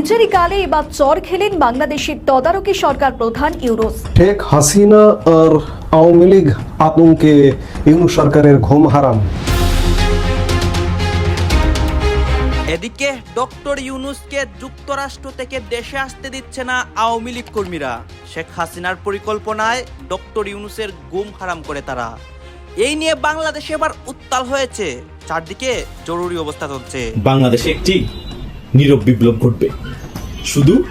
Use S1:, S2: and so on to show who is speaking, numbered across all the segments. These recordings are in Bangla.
S1: নিজেরই গালে এবার চর খেলেন বাংলাদেশের তদারকি সরকার প্রধান ইউরোস
S2: শেখ হাসিনা আর আওয়ামী লীগ আতঙ্কে ইউনুস সরকারের ঘুম হারাম।
S3: এদিকে ডক্টর ইউনুসকে যুক্তরাষ্ট্র থেকে দেশে আসতে দিচ্ছে না আওয়ামী লীগ কর্মীরা। শেখ হাসিনার পরিকল্পনায় ডক্টর ইউনুসের গুম হারাম করে তারা। এই নিয়ে বাংলাদেশে এবার উত্তাল হয়েছে। চারদিকে জরুরি অবস্থা চলছে।
S4: বাংলাদেশে একটি নীরব বিপ্লব ঘটবে। শুধু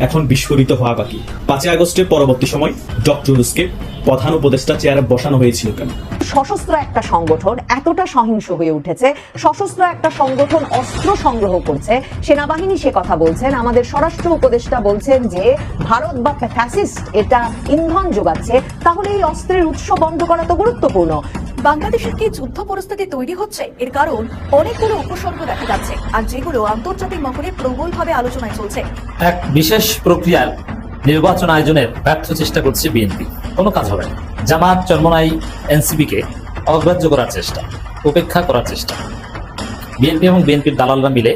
S4: এখন বিস্ফোরিত হওয়া বাকি। পাঁচই আগস্টের পরবর্তী সময় ডক্টর ইউনুসকে প্রধান উপদেষ্টা চেয়ারে বসানো হয়েছিল কেন?
S5: সশস্ত্র একটা সংগঠন এতটা সহিংস হয়ে উঠেছে, সশস্ত্র একটা সংগঠন অস্ত্র সংগ্রহ করছে, সেনাবাহিনী সে কথা বলছেন, আমাদের স্বরাষ্ট্র উপদেষ্টা বলছেন যে ভারত বা ফ্যাসিস্ট এটা ইন্ধন যোগাচ্ছে, তাহলে এই অস্ত্রের উৎস বন্ধ করা তো গুরুত্বপূর্ণ।
S1: বাংলাদেশের কি যুদ্ধ পরিস্থিতি তৈরি হচ্ছে। এর কারণ অনেকগুলো উপসর্গ দেখা যাচ্ছে আর যেগুলো আন্তর্জাতিক মহলে প্রবলভাবে আলোচনায় চলছে।
S6: এক বিশেষ প্রক্রিয়ার নির্বাচন আয়োজনের ব্যর্থ চেষ্টা করছে বিএনপি। কোনো কাজ হবে না। জামাত চরমনাই এনসিবি কে অগ্রাহ্য করার চেষ্টা উপেক্ষা করার চেষ্টা। বিএনপি এবং বিএনপির দালালরা মিলে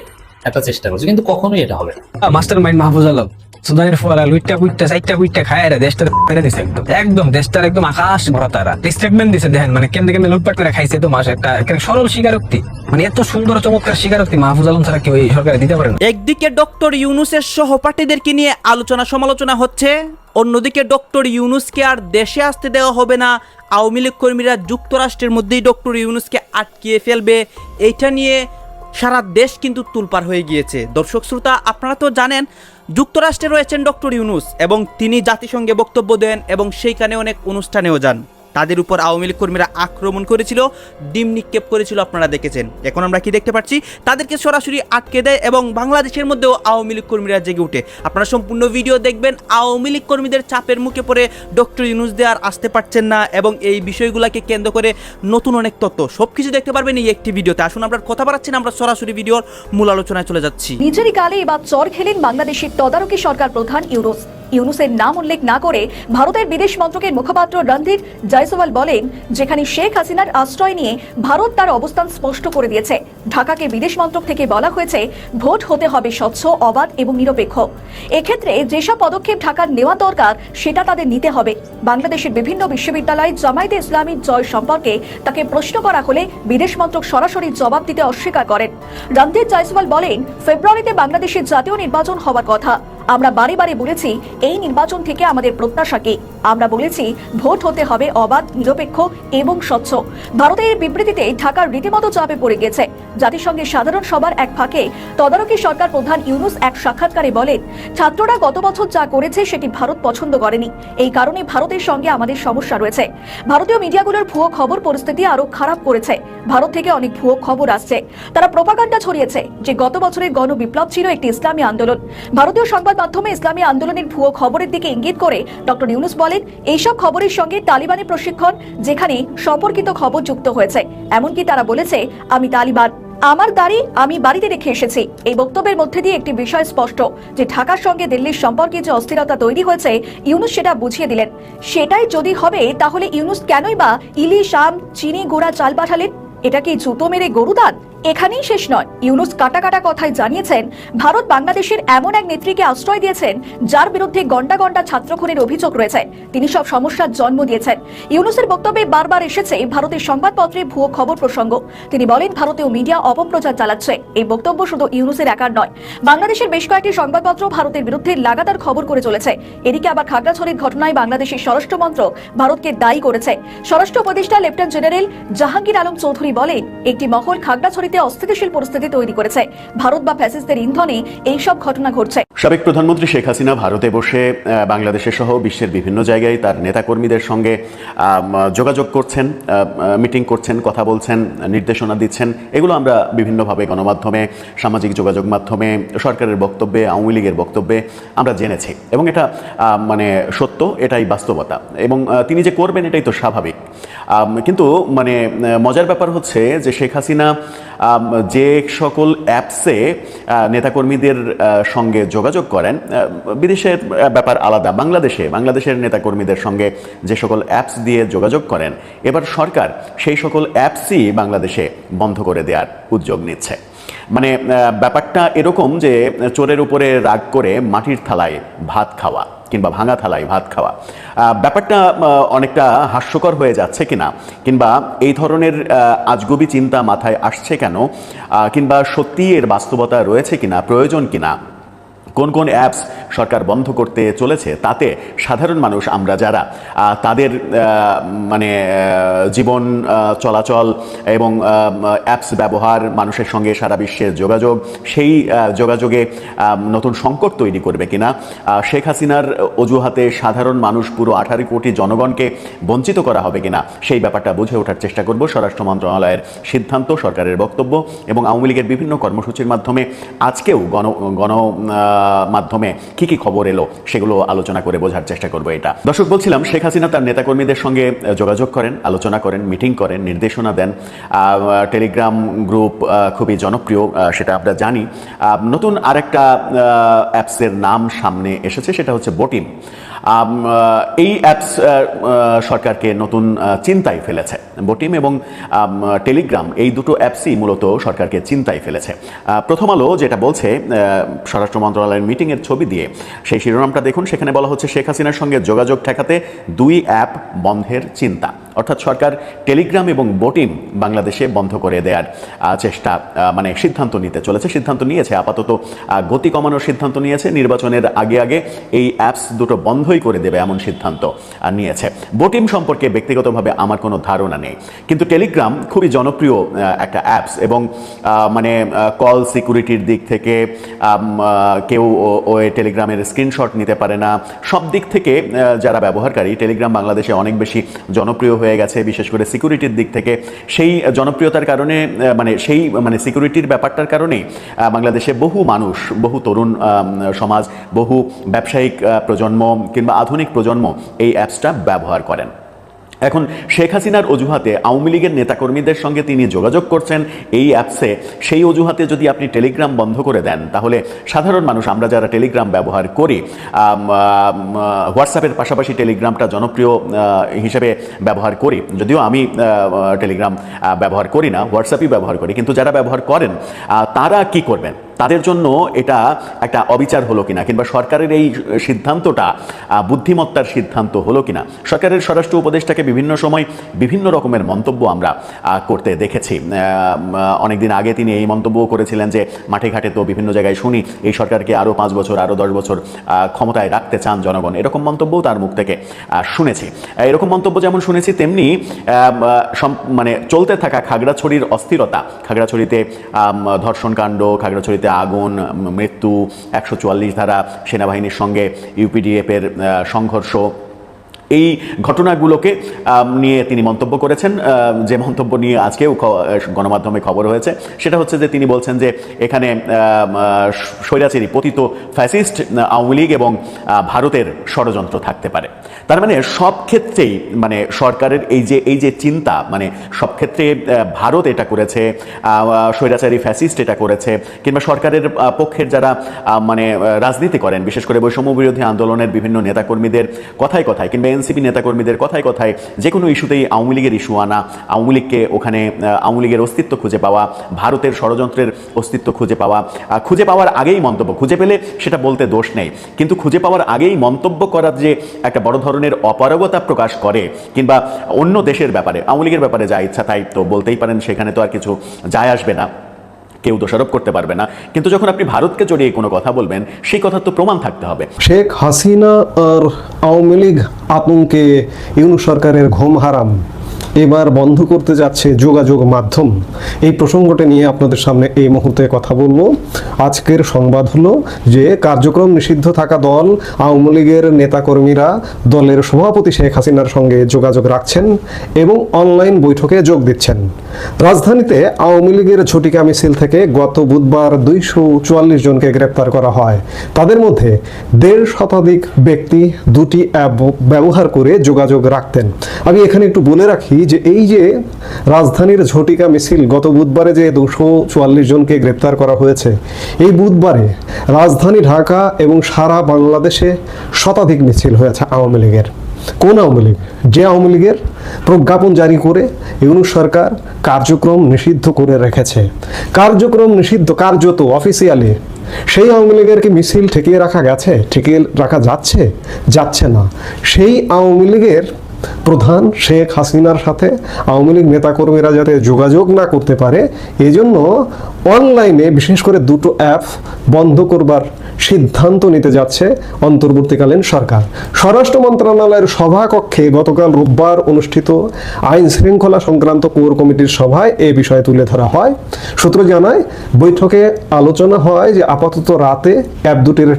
S6: একটা চেষ্টা করছে কিন্তু কখনোই এটা হবে না।
S7: মাস্টার মাইন্ড মাহফুজ আলম সুদানের ফোয়ারা লুইটা কুইটা সাইটটা কুইটা খায় রে দেশটা মেরে দিছে একদম। একদম, দেশটার একদম আকাশ ভরা তারা। স্টেটমেন্ট দিছে, দেখেন মানে কেমনে কেমনে লুটপাট করে খাইছে তো মাস একটা সরল স্বীকারোক্তি। মানে এত সুন্দর চমৎকার স্বীকারোক্তি মাহফুজ আলম ছাড়া কেউ এই সরকারে দিতে পারে না
S3: একদিকে ডক্টর ইউনুসের সহপাঠীদেরকে নিয়ে আলোচনা সমালোচনা হচ্ছে, অন্যদিকে ডক্টর ইউনুসকে আর দেশে আসতে দেওয়া হবে না। আওয়ামী লীগ কর্মীরা যুক্তরাষ্ট্রের মধ্যেই ডক্টর ইউনুসকে আটকিয়ে ফেলবে। এইটা নিয়ে সারা দেশ কিন্তু তুলপার হয়ে গিয়েছে। দর্শক শ্রোতা, আপনারা তো জানেন, যুক্তরাষ্ট্রে রয়েছেন ডক্টর ইউনুস এবং তিনি জাতিসংঘে বক্তব্য দেন এবং সেইখানে অনেক অনুষ্ঠানেও যান। তাদের উপর আওয়ামী লীগ কর্মীরা আক্রমণ করেছিল, ডিম নিক্ষেপ করেছিল, আপনারা দেখেছেন। এখন আমরা কি দেখতে পাচ্ছি? তাদেরকে সরাসরি আটকে দেয় এবং বাংলাদেশের মধ্যেও আওয়ামী লীগ কর্মীরা জেগে উঠে আপনারা সম্পূর্ণ ভিডিও দেখবেন, আওয়ামী লীগ কর্মীদের চাপের মুখে পড়ে ডক্টর ইউনুস দে আর আসতে পারছেন না এবং এই বিষয়গুলোকে কেন্দ্র করে নতুন অনেক তথ্য। সব কিছু দেখতে পারবেন এই একটি ভিডিওতে। আসুন, আমরা কথা বাড়াচ্ছি আমরা সরাসরি ভিডিওর মূল আলোচনায় চলে যাচ্ছি।
S1: নিজেরই গালে এবার চর খেলেন বাংলাদেশের তদারকি সরকার প্রধান ইউরোস ইউনুসের নাম উল্লেখ না করে ভারতের বিদেশ মন্ত্রকের মুখপাত্র রণধীর জয়সওয়াল বলেন, যেখানে শেখ হাসিনার আশ্রয় নিয়ে ভারত তার অবস্থান স্পষ্ট করে দিয়েছে। ঢাকাকে বিদেশ মন্ত্রক থেকে বলা হয়েছে, ভোট হতে হবে স্বচ্ছ, অবাধ এবং নিরপেক্ষ। এক্ষেত্রে যেসব পদক্ষেপ ঢাকার নেওয়া দরকার, সেটা তাদের নিতে হবে। বাংলাদেশের বিভিন্ন বিশ্ববিদ্যালয়ে জামায়াতে ইসলামীর জয় সম্পর্কে তাকে প্রশ্ন করা হলে বিদেশ মন্ত্রক সরাসরি জবাব দিতে অস্বীকার করেন। রণধীর জয়সওয়াল বলেন, ফেব্রুয়ারিতে বাংলাদেশের জাতীয় নির্বাচন হওয়ার কথা। আমরা বারে বারে বলেছি, এই নির্বাচন থেকে আমাদের প্রত্যাশাকে আমরা বলেছি, ভোট হতে হবে অবাধ, নিরপেক্ষ এবং স্বচ্ছ। ভারতের বিবৃতিতে ঢাকার রীতিমতো চাপে পড়ে গেছে। জাতিসংঘের সাধারণ সভার এক ফাঁকে তদারকি সরকার প্রধান ইউনুস এক সাক্ষাৎকারে বলেন, ছাত্ররা গত বছর যা করেছে সেটি ভারত পছন্দ করেনি। এই কারণে ভারতের সঙ্গে আমাদের সমস্যা রয়েছে। ভারতীয় মিডিয়াগুলোর ভুয়ো খবর পরিস্থিতি আরও খারাপ করেছে। ভারত থেকে অনেক ভুয়ো খবর আসছে। তারা প্রপাগান্ডা ছড়িয়েছে, যে গত বছরের গণবিপ্লব ছিল একটি ইসলামী আন্দোলন। ভারতীয় সংবাদ মাধ্যমে ইসলামী আন্দোলনের ভুয়ো খবরের দিকে ইঙ্গিত করে ডক্টর ইউনুস বলেন, এইসব খবরের সঙ্গে তালিবানি প্রশিক্ষণ, যেখানে সম্পর্কিত খবর যুক্ত হয়েছে। এমনকি তারা বলেছে, আমি তালিবান। আমার দাড়ি আমি বাড়িতে রেখে এসেছি। এই বক্তব্যের মধ্যে দিয়ে একটি বিষয় স্পষ্ট, যে ঢাকার সঙ্গে দিল্লির সম্পর্কে যে অস্থিরতা তৈরি হয়েছে, ইউনুস সেটা বুঝিয়ে দিলেন। সেটাই যদি হবে, তাহলে ইউনুস কেনই বা ইলিশ, আম, চিনি, গোড়া চাল পাঠালেন? এটা কি জুতো মেরে গরু দান এখানেই শেষ নয়। ইউনুস কাটা কাটা কথায় জানিয়েছেন, ভারত বাংলাদেশের এমন এক নেত্রীকে আশ্রয় দিয়েছেন, যার বিরুদ্ধে গন্ডা গন্ডা ছাত্র খুনের অভিযোগ রয়েছে। তিনি সব সমস্যার জন্ম দিয়েছেন। ইউনুসের বক্তব্যে বারবার এসেছে ভারতের সংবাদপত্রে ভুয়ো খবর প্রসঙ্গ। তিনি বলেন ভারতীয় মিডিয়া অপপ্রচার চালাচ্ছে। এই বক্তব্য শুধু ইউনুসের একার নয়, বাংলাদেশের বেশ কয়েকটি সংবাদপত্র ভারতের বিরুদ্ধে লাগাতার খবর করে চলেছে। এদিকে আবার খাগড়াছড়ির ঘটনায় বাংলাদেশের স্বরাষ্ট্র মন্ত্রক ভারতকে দায়ী করেছে। স্বরাষ্ট্র উপদেষ্টা লেফটেন্যান্ট জেনারেল জাহাঙ্গীর আলম চৌধুরী বলেন, একটি মহল খাগড়াছড়িতে অস্থিতিশীল পরিস্থিতি তৈরি করেছে। ভারত বা ফ্যাসিস্টদের ইন্ধনে এইসব ঘটনা ঘটছে।
S8: সাবেক প্রধানমন্ত্রী শেখ হাসিনা ভারতে বসে আহ, বাংলাদেশের সহ বিশ্বের বিভিন্ন জায়গায় তার নেতাকর্মীদের সঙ্গে যোগাযোগ করছেন মিটিং করছেন কথা বলছেন নির্দেশনা দিচ্ছেন। এগুলো আমরা বিভিন্নভাবে গণমাধ্যমে সামাজিক যোগাযোগ মাধ্যমে সরকারের বক্তব্যে আওয়ামী লীগের বক্তব্যে আমরা জেনেছি। এবং এটা মানে সত্য এটাই বাস্তবতা। এবং তিনি যে করবেন এটাই তো স্বাভাবিক। কিন্তু মানে মজার ব্যাপার হচ্ছে যে শেখ হাসিনা যে সকল অ্যাপসে নেতাকর্মীদের সঙ্গে যোগাযোগ করেন বিদেশের ব্যাপার আলাদা। বাংলাদেশে, বাংলাদেশের নেতাকর্মীদের সঙ্গে যে সকল অ্যাপস দিয়ে যোগাযোগ করেন, এবার সরকার সেই সকল অ্যাপসই বাংলাদেশে বন্ধ করে দেওয়ার উদ্যোগ নিচ্ছে। মানে ব্যাপারটা এরকম যে চোরের উপরে রাগ করে মাটির থালায় ভাত খাওয়া। কিংবা ভাঙা থালায় ভাত খাওয়া। ব্যাপারটা অনেকটা হাস্যকর হয়ে যাচ্ছে কিনা, কিংবা এই ধরনের আজগবি চিন্তা মাথায় আসছে কেন কিংবা সত্যি এর বাস্তবতা রয়েছে কিনা, প্রয়োজন কিনা কোন কোন অ্যাপস সরকার বন্ধ করতে চলেছে, তাতে সাধারণ মানুষ, আমরা যারা তাদের মানে জীবন চলাচল এবং অ্যাপস ব্যবহার, মানুষের সঙ্গে সারা বিশ্বের যোগাযোগ, সেই যোগাযোগে নতুন সংকট তৈরি করবে কিনা? শেখ হাসিনার অজুহাতে সাধারণ মানুষ পুরো আঠারো কোটি জনগণকে বঞ্চিত করা হবে কিনা? সেই ব্যাপারটা বুঝে ওঠার চেষ্টা করব স্বরাষ্ট্র মন্ত্রণালয়ের সিদ্ধান্ত, সরকারের বক্তব্য এবং আওয়ামী লীগের বিভিন্ন কর্মসূচির মাধ্যমে আজকেও গণ গণ মাধ্যমে কি কি খবর এলো সেগুলো আলোচনা করে বোঝার চেষ্টা করব এটা। দর্শক বলছিলাম শেখ হাসিনা তার নেতাকর্মীদের সঙ্গে যোগাযোগ করেন আলোচনা করেন মিটিং করেন নির্দেশনা দেন। টেলিগ্রাম গ্রুপ খুবই জনপ্রিয় সেটা আমরা জানি। নতুন আরেকটা অ্যাপসের নাম সামনে এসেছে সেটা হচ্ছে আহ, এই অ্যাপস সরকারকে নতুন চিন্তায় ফেলেছে। বটিম এবং টেলিগ্রাম এই দুটো অ্যাপসই মূলত সরকারকে চিন্তায় ফেলেছে। প্রথম আলো যেটা বলছে স্বরাষ্ট্র মন্ত্রণালয়ের মিটিংয়ের ছবি দিয়ে, সেই শিরোনামটা দেখুন। সেখানে বলা হচ্ছে, শেখ হাসিনার সঙ্গে যোগাযোগ ঠেকাতে দুই অ্যাপ বন্ধের চিন্তা। অর্থাৎ সরকার টেলিগ্রাম এবং বটিম বাংলাদেশে বন্ধ করে দেওয়ার চেষ্টা মানে সিদ্ধান্ত নিতে চলেছে। সিদ্ধান্ত নিয়েছে, আপাতত গতি কমানোর সিদ্ধান্ত নিয়েছে। নির্বাচনের আগে আগে এই অ্যাপস দুটো বন্ধই করে দেবে এমন সিদ্ধান্ত নিয়েছে। বটিম সম্পর্কে ব্যক্তিগতভাবে আমার কোনো ধারণা নেই। কিন্তু টেলিগ্রাম খুবই জনপ্রিয় একটা অ্যাপস এবং মানে কল সিকিউরিটির দিক থেকে কেউ ওই টেলিগ্রামের স্ক্রিনশট নিতে পারে না। সব দিক থেকে যারা ব্যবহারকারী, টেলিগ্রাম বাংলাদেশে অনেক বেশি জনপ্রিয় হয়ে গেছে, বিশেষ করে সিকিউরিটির দিক থেকে। সেই জনপ্রিয়তার কারণে মানে সেই মানে সিকিউরিটির ব্যাপারটার কারণে বাংলাদেশে বহু মানুষ, বহু তরুণ সমাজ, বহু ব্যবসায়িক প্রজন্ম কিংবা আধুনিক প্রজন্ম এই অ্যাপসটা ব্যবহার করেন। এখন শেখ হাসিনার অজুহাতে আওয়ামী লীগের নেতাকর্মীদের সঙ্গে তিনি যোগাযোগ করছেন এই অ্যাপসে। সেই অজুহাতে যদি আপনি টেলিগ্রাম বন্ধ করে দেন, তাহলে সাধারণ মানুষ, আমরা যারা টেলিগ্রাম ব্যবহার করি হোয়াটসঅ্যাপের পাশাপাশি টেলিগ্রামটা জনপ্রিয় হিসেবে ব্যবহার করি। যদিও আমি টেলিগ্রাম ব্যবহার করি না, হোয়াটসঅ্যাপই ব্যবহার করি। কিন্তু যারা ব্যবহার করেন তারা কি করবেন? তাদের জন্য এটা একটা অবিচার হলো কিনা কিংবা সরকারের এই সিদ্ধান্তটা বুদ্ধিমত্তার সিদ্ধান্ত হলো কিনা? সরকারের স্বরাষ্ট্র উপদেষ্টাকে বিভিন্ন সময় বিভিন্ন রকমের মন্তব্য আমরা করতে দেখেছি। অনেকদিন আগে তিনি এই মন্তব্যও করেছিলেন যে, মাঠে ঘাটে তো বিভিন্ন জায়গায় শুনি, এই সরকারকে আরও পাঁচ বছর আরও দশ বছর ক্ষমতায় রাখতে চান জনগণ। এরকম মন্তব্যও তার মুখ থেকে শুনেছি। এরকম মন্তব্য যেমন শুনেছি, তেমনি মানে চলতে থাকা খাগড়াছড়ির অস্থিরতা, খাগড়াছড়িতে ধর্ষণকাণ্ড, খাগড়াছড়িতে আগুন মৃত্যু একশো চুয়াল্লিশ ধারা সেনাবাহিনীর সঙ্গে ইউপিডিএফের সংঘর্ষ। এই ঘটনাগুলোকে নিয়ে তিনি মন্তব্য করেছেন। যে মন্তব্য নিয়ে আজকেও গণমাধ্যমে খবর হয়েছে, সেটা হচ্ছে যে তিনি বলছেন যে এখানে স্বৈরাচারী পতিত ফ্যাসিস্ট আওয়ামী লীগ এবং ভারতের ষড়যন্ত্র থাকতে পারে। তার মানে সব ক্ষেত্রেই মানে সরকারের এই যে এই যে চিন্তা মানে সব ক্ষেত্রে ভারত এটা করেছে স্বৈরাচারী ফ্যাসিস্ট এটা করেছে, কিংবা সরকারের পক্ষের যারা মানে রাজনীতি করেন, বিশেষ করে বৈষম্য বিরোধী আন্দোলনের বিভিন্ন নেতাকর্মীদের কথায় কথায়, কিংবা এনসিপি নেতাকর্মীদের কথায় কথায় যে কোনো ইস্যুতেই আওয়ামী লীগের ইস্যু আনা, আওয়ামী লীগকে ওখানে আওয়ামী লীগের অস্তিত্ব খুঁজে পাওয়া, ভারতের ষড়যন্ত্রের অস্তিত্ব খুঁজে পাওয়া খুঁজে পাওয়ার আগেই মন্তব্য, খুঁজে পেলে সেটা বলতে দোষ নেই। কিন্তু খুঁজে পাওয়ার আগেই মন্তব্য করার যে একটা বড় ধরনের অপারগতা প্রকাশ করে, কিংবা অন্য দেশের ব্যাপারে, আওয়ামী লীগের ব্যাপারে যা ইচ্ছা তাই তো বলতেই পারেন, সেখানে তো আর কিছু যায় আসবে না। কেউ দোষারোপ করতে পারবে না। কিন্তু যখন আপনি ভারতকে জড়িয়ে কোনো কথা বলবেন, সেই কথার তো প্রমাণ থাকতে হবে।
S2: শেখ হাসিনা আর আওয়ামী লীগ আতঙ্কে ইউনু সরকারের ঘুম হারাম। এবার বন্ধ করতে যাচ্ছে যোগাযোগ মাধ্যম। এই প্রসঙ্গটা নিয়ে আপনাদের সামনে এই মুহূর্তে কথা বলব। আজকের সংবাদ হলো যে, কার্যক্রম নিষিদ্ধ থাকা দল, আওয়ামী লীগের নেতাকর্মীরা দলের সভাপতি শেখ হাসিনার সঙ্গে যোগাযোগ রাখছেন এবং অনলাইন বৈঠকে যোগ দিচ্ছেন। রাজধানীতে আওয়ামী লীগের ঝটিকা মিছিল থেকে গত বুধবার দুইশো চুয়াল্লিশ জনকে গ্রেপ্তার করা হয়। তাদের মধ্যে দেড় শতাধিক ব্যক্তি দুটি অ্যাপ ব্যবহার করে যোগাযোগ রাখতেন। আমি এখানে একটু বলে রাখি যে, এই যে রাজধানীর ঝটিকা মিছিল গত বুধবারে যে দুশো চুয়াল্লিশ জনকে গ্রেপ্তার করা হয়েছে, এই বুধবারে রাজধানী, ঢাকা এবং সারা বাংলাদেশে শতাধিক মিছিল হয়েছে আওয়ামী লীগের। কোন আওয়ামী লীগ? যে আওয়ামী লীগের প্রজ্ঞাপন জারি করে ইউনুস সরকার কার্যক্রম নিষিদ্ধ করে রেখেছে। কার্যক্রম নিষিদ্ধ কার্যত অফিসিয়ালি সেই আওয়ামী লীগের কি মিছিল ঠেকিয়ে রাখা গেছে, ঠেকিয়ে রাখা যাচ্ছে? যাচ্ছে না। সেই আওয়ামী লীগের প্রধান শেখ হাসিনার সাথে আওয়ামী লীগ নেতাকর্মীরা যাতে যোগাযোগ না করতে পারে, এজন্য অনলাইনে বিশেষ করে দুটো অ্যাপ বন্ধ করবার সিদ্ধান্ত নিতে যাচ্ছে অন্তর্বর্তীকালীন সরকার। স্বরাষ্ট্র মন্ত্রণালয়ের সভাকক্ষে গতকাল রোববার অনুষ্ঠিত আইন শৃঙ্খলা সংক্রান্ত কোর কমিটির সভায় এ বিষয়ে তুলে ধরা হয়। সূত্র জানায়, বৈঠকে আলোচনা হয় যে আপাতত রাতে অ্যাপ দুটির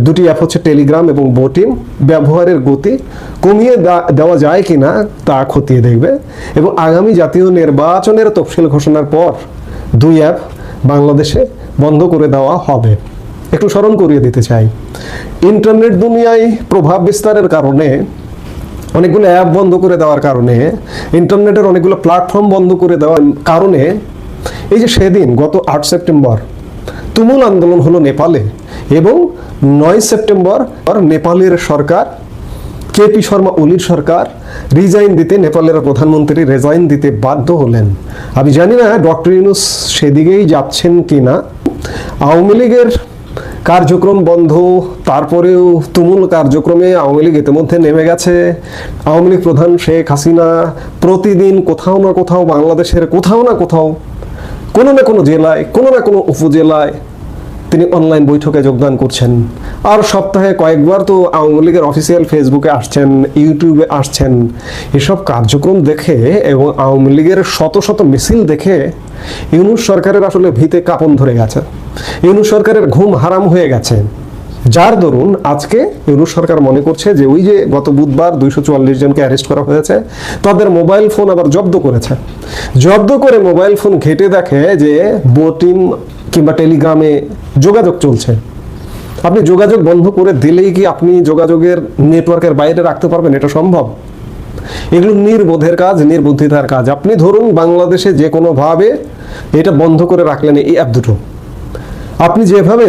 S2: দুটি অ্যাপ হচ্ছে টেলিগ্রাম এবং বোটিম ব্যবহারের গতি কমিয়ে দেওয়া যায় কিনা তা খতিয়ে দেখবে। এবং আগামী জাতীয় নির্বাচনের তফসিল ঘোষণার পর দুই অ্যাপ বাংলাদেশে বন্ধ করে দেওয়া হবে। একটু স্মরণ করিয়ে দিতে চাই। ইন্টারনেট দুনিয়ায় প্রভাব বিস্তারের কারণে, অনেকগুলো অ্যাপ বন্ধ করে দেওয়ার কারণে, ইন্টারনেটের অনেকগুলো প্ল্যাটফর্ম বন্ধ করে দেওয়ার কারণে, এই যে সেদিন, গত আট সেপ্টেম্বর তুমুল আন্দোলন হলো নেপালে এবং নয় সেপ্টেম্বর নেপালের সরকার, কেপি শর্মা ওলির সরকার রিজাইন দিতে নেপালের প্রধানমন্ত্রী রেজাইন দিতে বাধ্য হলেন। আমি জানি না ডক্টর ইউনুস সেদিকেই যাচ্ছেন কি না আওয়ামী লীগের কার্যক্রম বন্ধ, তারপরেও তুমুল কার্যক্রমে আওয়ামী লীগ ইতিমধ্যে নেমে গেছে। আওয়ামী লীগ প্রধান শেখ হাসিনা প্রতিদিন কোথাও না কোথাও বাংলাদেশের কোথাও না কোথাও কোনো না কোনো জেলায়, কোনো না কোনো উপজেলায় তিনি অনলাইন বৈঠকে যোগদান করছেন। আর সপ্তাহে কয়েকবার তো আওয়ামী লীগের অফিসিয়াল ফেসবুকে আসছেন ইউটিউবে আসছেন। এসব কার্যক্রম দেখে এবং আওয়ামী লীগের শত শত মিছিল দেখে ইউনুস সরকারের আসলে ভিতে কাপন ধরে গেছে। ইউনুস সরকারের ঘুম হারাম হয়ে গেছে। যার দরুন আজকে ইউনুস সরকার মনে করছে যে ওই যে গত বুধবার দুইশো চুয়াল্লিশ জনকে অ্যারেস্ট করা হয়েছে, তাদের মোবাইল ফোন আবার জব্দ করেছে। জব্দ করে মোবাইল ফোন ঘেটে দেখে যে বোটিম কিংবা টেলিগ্রামে যোগাযোগ চলছে। আপনি যোগাযোগ বন্ধ করে দিলেই কি আপনি যোগাযোগের নেটওয়ার্কের বাইরে রাখতে পারবেন? এটা সম্ভব। এগুলো নির্বোধের কাজ, নির্বুদ্ধিতার কাজ। আপনি ধরুন বাংলাদেশে যে কোনোভাবে এটা বন্ধ করে রাখলেন এই অ্যাপ দুটো। আপনি যেভাবে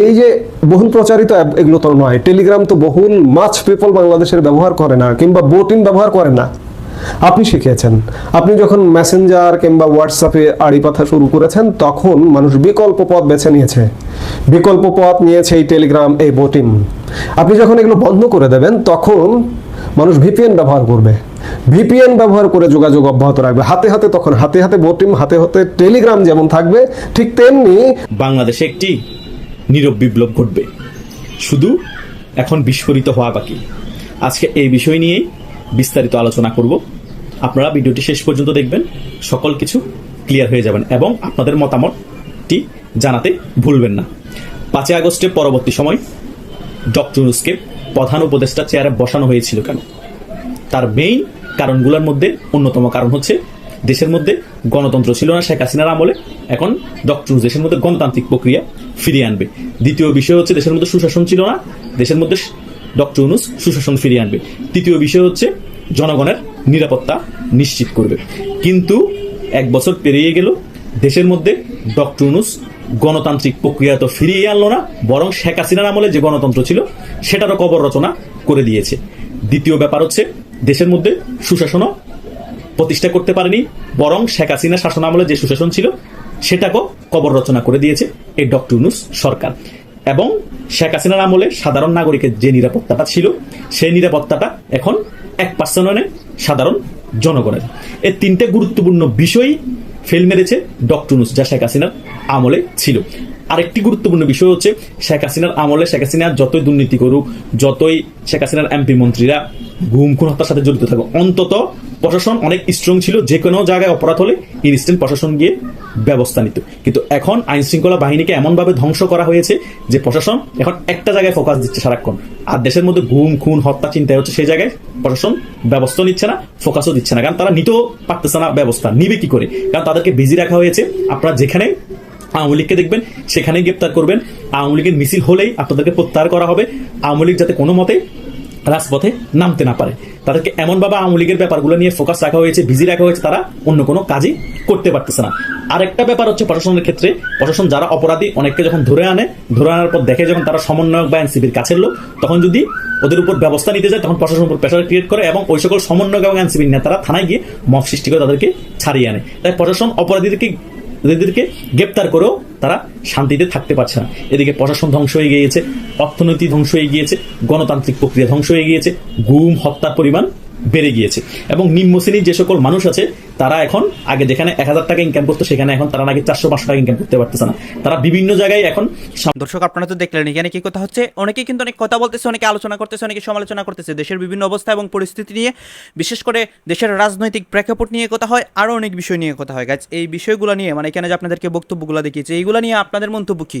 S2: এই যে বহুল প্রচারিত অ্যাপ, এগুলো তো নয় টেলিগ্রাম তো বহুল মাছ পিপল বাংলাদেশের ব্যবহার করে না, কিংবা বোটিং ব্যবহার করে না। আপনি শিখেছেন আপনি যখন মেসেঞ্জার কিংবা হোয়াটসঅ্যাপে আড়ি পাথা শুরু করেছেন, তখন মানুষ বিকল্প পথ বেছে নিয়েছে। বিকল্প পথ নিয়েছে এই টেলিগ্রাম এই বোটিং আপনি যখন এগুলো বন্ধ করে দেবেন, তখন মানুষ ভিপিএন ব্যবহার করবে। ভিপিএন ব্যবহার করে যোগাযোগ অব্যাহত রাখবে। হাতে হাতে তখন হাতে হাতে বোটিং হাতে হাতে টেলিগ্রাম যেমন থাকবে, ঠিক তেমনি
S4: বাংলাদেশে একটি নীরব বিপ্লব ঘটবে। শুধু এখন বিস্ফোরিত হওয়া বাকি। আজকে এই বিষয় নিয়েই বিস্তারিত আলোচনা করব। আপনারা ভিডিওটি শেষ পর্যন্ত দেখবেন, সকল কিছু ক্লিয়ার হয়ে যাবেন এবং আপনাদের মতামতটি জানাতে ভুলবেন না। পাঁচই আগস্টের পরবর্তী সময় ডক্টর ইউনুসকে প্রধান উপদেষ্টা চেয়ারে বসানো হয়েছিল কেন? তার মেইন কারণগুলোর মধ্যে অন্যতম কারণ হচ্ছে দেশের মধ্যে গণতন্ত্র ছিল না, শেখ হাসিনার আমলে। এখন ডক্টর দেশের মধ্যে গণতান্ত্রিক প্রক্রিয়া ফিরিয়ে আনবে। দ্বিতীয় বিষয় হচ্ছে দেশের মধ্যে সুশাসন ছিল না, দেশের মধ্যে ডক্টর ইউনুস সুশাসন ফিরিয়ে আনবে। তৃতীয় বিষয় হচ্ছে জনগণের নিরাপত্তা নিশ্চিত করবে। কিন্তু এক বছর পেরিয়ে গেল, দেশের মধ্যে ডক্টর ইউনুস গণতান্ত্রিক প্রক্রিয়া তো ফিরিয়ে আনলো না, বরং শেখ হাসিনার আমলে যে গণতন্ত্র ছিল, সেটারও কবর রচনা করে দিয়েছে। দ্বিতীয় ব্যাপার হচ্ছে দেশের মধ্যে সুশাসনও প্রতিষ্ঠা করতে পারেনি, বরং শেখ হাসিনা শাসন আমলে যে সুশাসন ছিল, সেটাকেও কবর রচনা করে দিয়েছে এই ডক্টর ইউনুস সরকার। এবং শেখ হাসিনার আমলে সাধারণ নাগরিকের যে নিরাপত্তাটা ছিল, সেই নিরাপত্তাটা এখন এক পার্সেন্টে সাধারণ জনগণের। এই তিনটে গুরুত্বপূর্ণ বিষয় ফেল মেরেছে ডক্টর ইউনুস যা শেখ হাসিনার আমলে ছিল। আরেকটি গুরুত্বপূর্ণ বিষয় হচ্ছে শেখ হাসিনার আমলে শেখ হাসিনা যতই দুর্নীতি করুক, যতই শেখ হাসিনার এমপি মন্ত্রীরা ঘুম খুন হত্যার সাথে জড়িত থাকুক, অন্তত প্রশাসন অনেক স্ট্রং ছিল, যে কোনো জায়গায় অপরাধ হলে ইনস্ট্যান্ট প্রশাসন গিয়ে ব্যবস্থা নিত। কিন্তু এখন আইন শৃঙ্খলা বাহিনীকে এমনভাবে ধ্বংস করা হয়েছে যে প্রশাসন এখন একটা জায়গায় ফোকাস দিচ্ছে সারাক্ষণ। আর দেশের মধ্যে ঘুম, খুন, হত্যা চিন্তায় হচ্ছে সেই জায়গায় প্রশাসন ব্যবস্থা নিচ্ছে না ফোকাসও দিচ্ছে না। কারণ তারা নিতেও পারতেছে না ব্যবস্থা। নিবে কি করে? কারণ তাদেরকে বিজি রাখা হয়েছে। আপনারা যেখানে আওয়ামী লীগকে দেখবেন, সেখানেই গ্রেপ্তার করবেন। আওয়ামী লীগের মিছিল হলেই আপনাদেরকে প্রত্যাহার করা হবে। আওয়ামী লীগ যাতে কোনো মতে রাজপথে নামতে না পারে। তাদেরকে এমনভাবে আওয়ামী লীগের ব্যাপারগুলো নিয়ে ফোকাস রাখা হয়েছে বিজি রাখা হয়েছে, তারা অন্য কোনো কাজই করতে পারতেছে না। আরেকটা ব্যাপার হচ্ছে প্রশাসনের ক্ষেত্রে, প্রশাসন যারা অপরাধী, অনেককে যখন ধরে আনে, ধরে আনার পর দেখে যখন তারা সমন্বয়ক বা এনসিবির কাছের লোক, তখন যদি ওদের উপর ব্যবস্থা নিতে যায়, তখন প্রশাসনের উপর প্রেশার ক্রিয়েট করে এবং ওই সকল সমন্বয়ক এবং এনসিবির নেতারা থানায় গিয়ে মব সৃষ্টি করে তাদেরকে ছাড়িয়ে আনে। তাই প্রশাসন অপরাধীদেরকে এদেরকে গ্রেপ্তার করেও তারা শান্তিতে থাকতে পারছে না। এদিকে প্রশাসন ধ্বংস হয়ে গিয়েছে, অর্থনীতি ধ্বংস হয়ে গিয়েছে, গণতান্ত্রিক প্রক্রিয়া ধ্বংস হয়ে গিয়েছে, গুম, হত্যার পরিমাণ বেড়ে গিয়েছে। এবং নিম্ন শ্রেণির যে সকল মানুষ আছে, তারা এখন আগে যেখানে এক হাজার টাকা ইনকাম করতো, সেখানে এখন তারা নাকি চারশো, পাঁচশো টাকা ইনকাম করতে পারতেছে না। তারা বিভিন্ন জায়গায় এখন
S3: দর্শক, আপনারা তো দেখলেন, এখানে কি কথা হচ্ছে? অনেকেই কিন্তু অনেক কথা বলতেছে, অনেকে আলোচনা করতেছে, অনেকে সমালোচনা করতেছে। দেশের বিভিন্ন অবস্থা এবং পরিস্থিতি নিয়ে, বিশেষ করে দেশের রাজনৈতিক প্রেক্ষাপট নিয়ে কথা হয় আরও অনেক বিষয় নিয়ে কথা হয়। গাছ এই বিষয়গুলো নিয়ে মানে এখানে যে আপনাদেরকে বক্তব্যগুলো দেখিয়েছে, এইগুলো নিয়ে আপনাদের মন্তব্য কী?